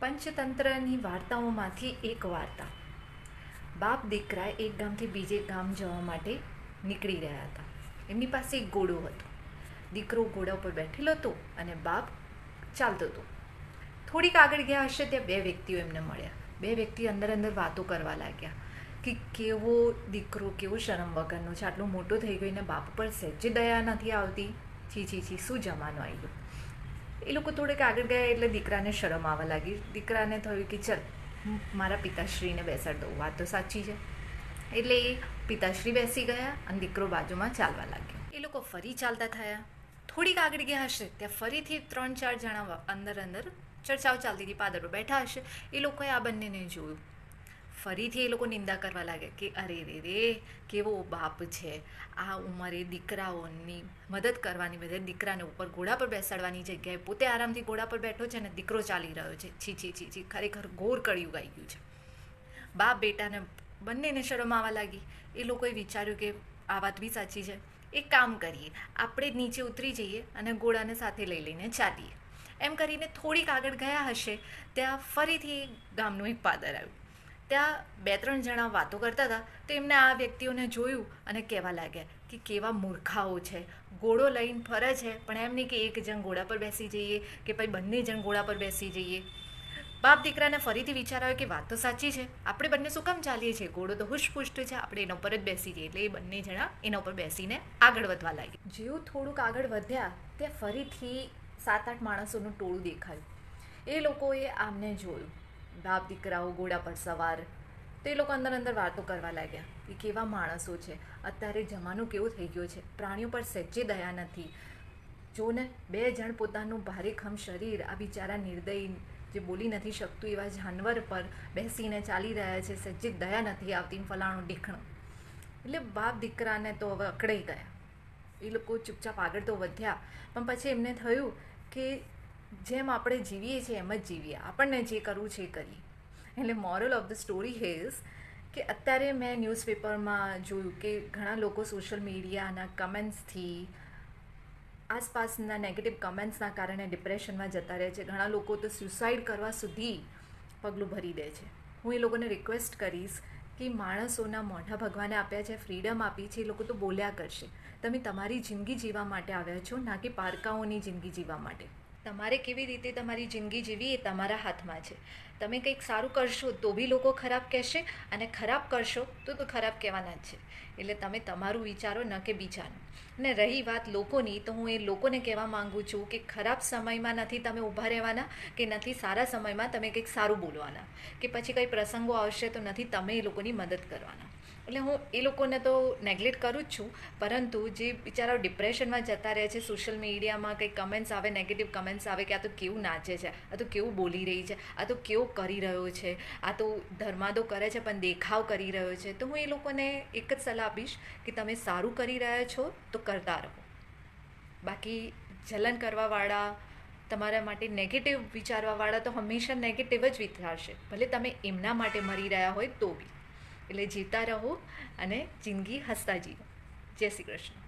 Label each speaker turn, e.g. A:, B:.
A: પંચતંત્રની વાર્તાઓમાંથી એક વાર્તા. બાપ દીકરા એક ગામથી બીજે ગામ જવા માટે નીકળી રહ્યા હતા. એમની પાસે એક ઘોડો હતો. દીકરો ઘોડા ઉપર બેઠેલો હતો અને બાપ ચાલતો હતો. થોડીક આગળ ગયા હશે ત્યાં બે વ્યક્તિઓ એમને મળ્યા. બે વ્યક્તિ અંદર અંદર વાતો કરવા લાગ્યા કે કેવો દીકરો, કેવો શરમ વગરનો છે? આટલો મોટો થઈ ગયો ને બાપ પર સહેજે દયા નથી આવતી? છી છી છી શું જમાનો આવ્યો એ લોકો થોડેક આગળ ગયા એટલે દીકરાને શરમ આવવા લાગી. દીકરાને થયું કે, ચલ મારા પિતાશ્રીને બેસાડ દઉં. વાત તો સાચી છે. એટલે એ પિતાશ્રી બેસી ગયા અને દીકરો બાજુમાં ચાલવા લાગ્યો. એ લોકો ફરી ચાલતા થયા. થોડીક આગળ ગયા હશે, ત્યાં ફરીથી ત્રણ ચાર જણા અંદર અંદર ચર્ચાઓ ચાલતી હતી, પાદર બેઠા હશે. એ લોકોએ આ બંનેને જોયું. ફરીથી એ લોકો નિંદા કરવા લાગ્યા કે, અરે રે રે, કેવો બાપ છે. આ ઉંમરે દીકરાઓની મદદ કરવાની બદલે દીકરાને ઉપર ઘોડા પર બેસાડવાની જગ્યાએ પોતે આરામથી ઘોડા પર બેઠો છે ને દીકરો ચાલી રહ્યો છે. છી છી છી છી, ખરેખર ઘોર કળિયું ગાઈ ગયું છે. બાપ બેટાને બંનેને શરમ આવવા લાગી. એ લોકોએ વિચાર્યું કે, આ વાત બી સાચી છે. એક કામ કરીએ. આપણે નીચે ઉતરી જઈએ અને ઘોડાને સાથે લઈ લઈને ચાલીએ. એમ કરીને થોડીક આગળ ગયા હશે, ત્યાં ફરીથી ગામનું એક પાદર આવ્યું. ત્યાં બે ત્રણ જણા વાતો કરતા હતા, તો એમને આ વ્યક્તિઓને જોયું અને કહેવા લાગ્યા કે કેવા મૂર્ખાઓ છે. ઘોડો લઈને ફરે છે, પણ એમ નહીં કે એક જણ ઘોડા પર બેસી જઈએ કે પછી બંને જણ ઘોડા પર બેસી જઈએ. બાપ દીકરાને ફરીથી વિચાર આવ્યો કે વાત તો સાચી છે, આપણે બંને શું કામ ચાલીએ છીએ? ઘોડો તો હુષ્ટપુષ્ટ છે, આપણે એના ઉપર જ બેસી જઈએ, એટલે એ બંને જણા એના ઉપર બેસીને આગળ વધવા લાગ્યા. જેવું થોડુંક આગળ વધ્યા, ત્યાં ફરીથી સાત આઠ માણસોનું ટોળું દેખાયું. એ લોકોએ આમને જોયું. બાપ દીકરાઓ ઘોડા પર સવાર. તો એ લોકો અંદર અંદર વાતો કરવા લાગ્યા કે કેવા માણસો છે. અત્યારે જમાનો કેવો થઈ ગયો છે. પ્રાણીઓ પર સહેજે દયા નથી. જો ને બે જણ પોતાનું ભારેખમ શરીર, આ બિચારા નિર્દયી, જે બોલી નથી શકતું એવા જાનવર પર બેસીને ચાલી રહ્યા છે, સહેજે દયા નથી આવતી ફલાણું ઢીખણું એટલે બાપ દીકરાને તો હવે અકળાઈ ગયા. એ લોકો ચૂપચાપ આગળ તો વધ્યા. પણ પછી એમને થયું કે જેમ આપણે જીવીએ છીએ એમ જ જીવીએ. આપણને જે કરવું છે એ કરીએ. એટલે moral of the story has કે અત્યારે મેં ન્યૂઝપેપરમાં જોયું કે ઘણા લોકો સોશિયલ મીડિયાના કમેન્ટ્સથી આસપાસના નેગેટિવ કમેન્ટ્સના કારણે ડિપ્રેશનમાં જતા રહે છે. ઘણા લોકો તો સુસાઇડ કરવા સુધી પગલું ભરી દે છે. હું એ લોકોને રિક્વેસ્ટ કરીશ કે માણસોના મોઢા ભગવાને આપ્યા છે ફ્રીડમ આપી છે, એ લોકો તો બોલ્યા કરશે. તમે તમારી જિંદગી જીવા માટે આવ્યા છો, ના કે પારકાઓની જિંદગી જીવવા માટે. તમારે કેવી રીતે તમારી જિંદગી જીવી એ તમારા હાથમાં છે. તમે કંઈક સારું કરશો તો બી લોકો ખરાબ કહેશે અને ખરાબ કરશો તો તો ખરાબ કહેવાના જ છે. એટલે તમે તમારું વિચારો ન કે બીજાનું. અને રહી વાત લોકોની તો હું એ લોકોને કહેવા માગું છું કે ખરાબ સમયમાં નથી તમે ઊભા રહેવાના, કે નથી સારા સમયમાં તમે કંઈક સારું બોલવાના. કે પછી કંઈ પ્રસંગો આવશે તો નથી તમે એ લોકોની મદદ કરવાના. એટલે હું એ લોકોને તો નેગ્લેક્ટ કરું જ છું. પરંતુ જે બિચારાઓ ડિપ્રેશનમાં જતા રહે છે સોશિયલ મીડિયામાં કંઈ કમેન્ટ્સ આવે નેગેટિવ કમેન્ટ્સ આવે કે આ તો કેવું નાચે છે, આ તો કેવું બોલી રહી છે, આ તો કેવું કરી રહ્યો છે, આ તો ધર્માદો કરે છે, પણ દેખાવ કરી રહ્યો છે, તો હું એ લોકોને એક જ સલાહ આપીશ કે તમે સારું કરી રહ્યા છો, તો કરતા રહો. બાકી જલન કરવાવાળા, તમારા માટે નેગેટિવ વિચારવાવાળા તો હંમેશા નેગેટિવ જ વિચારશે. ભલે તમે એમના માટે મરી રહ્યા હોય તો બી. એટલે જીવતા રહો અને જિંદગી હસતા જીવો. જય શ્રી કૃષ્ણ.